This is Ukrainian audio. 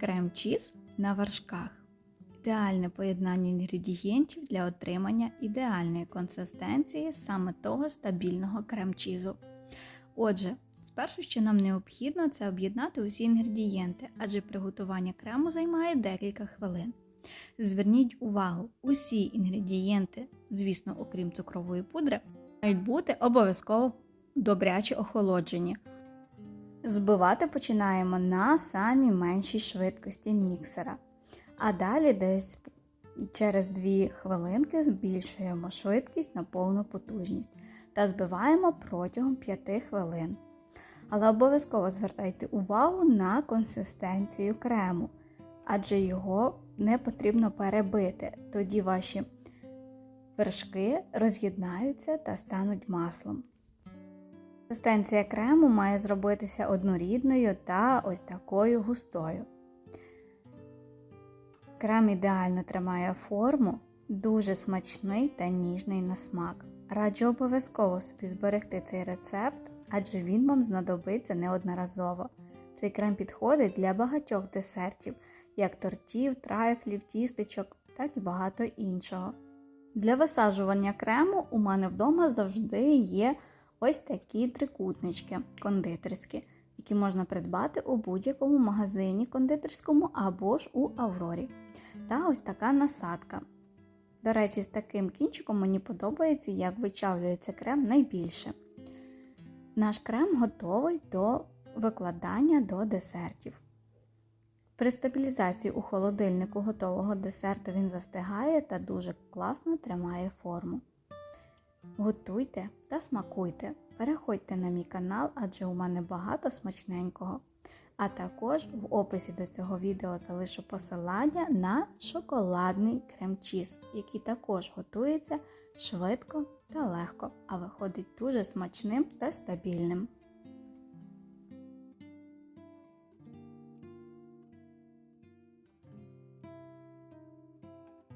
Крем-чіз на вершках. Ідеальне поєднання інгредієнтів для отримання ідеальної консистенції саме того стабільного крем-чізу. Отже, спершу, що нам необхідно, це об'єднати усі інгредієнти, адже приготування крему займає декілька хвилин. Зверніть увагу, усі інгредієнти, звісно, окрім цукрової пудри, мають бути обов'язково добряче охолоджені. Збивати починаємо на самій меншій швидкості міксера. А далі десь через 2 хвилинки збільшуємо швидкість на повну потужність та збиваємо протягом 5 хвилин. Але обов'язково звертайте увагу на консистенцію крему, адже його не потрібно перебити, тоді ваші вершки роз'єднаються та стануть маслом. Консистенція крему має зробитися однорідною та ось такою густою. Крем ідеально тримає форму, дуже смачний та ніжний на смак. Раджу обов'язково собі зберегти цей рецепт, адже він вам знадобиться неодноразово. Цей крем підходить для багатьох десертів, як тортів, трайфлів, тістечок, так і багато іншого. Для висаджування крему у мене вдома завжди є ось такі трикутнички кондитерські, які можна придбати у будь-якому магазині кондитерському або ж у Аврорі. Та ось така насадка. До речі, з таким кінчиком мені подобається, як вичавлюється крем найбільше. Наш крем готовий до викладання до десертів. При стабілізації у холодильнику готового десерту він застигає та дуже класно тримає форму. Готуйте та смакуйте. Переходьте на мій канал, адже у мене багато смачненького. А також в описі до цього відео залишу посилання на шоколадний крем-чіз, який також готується швидко та легко, а виходить дуже смачним та стабільним.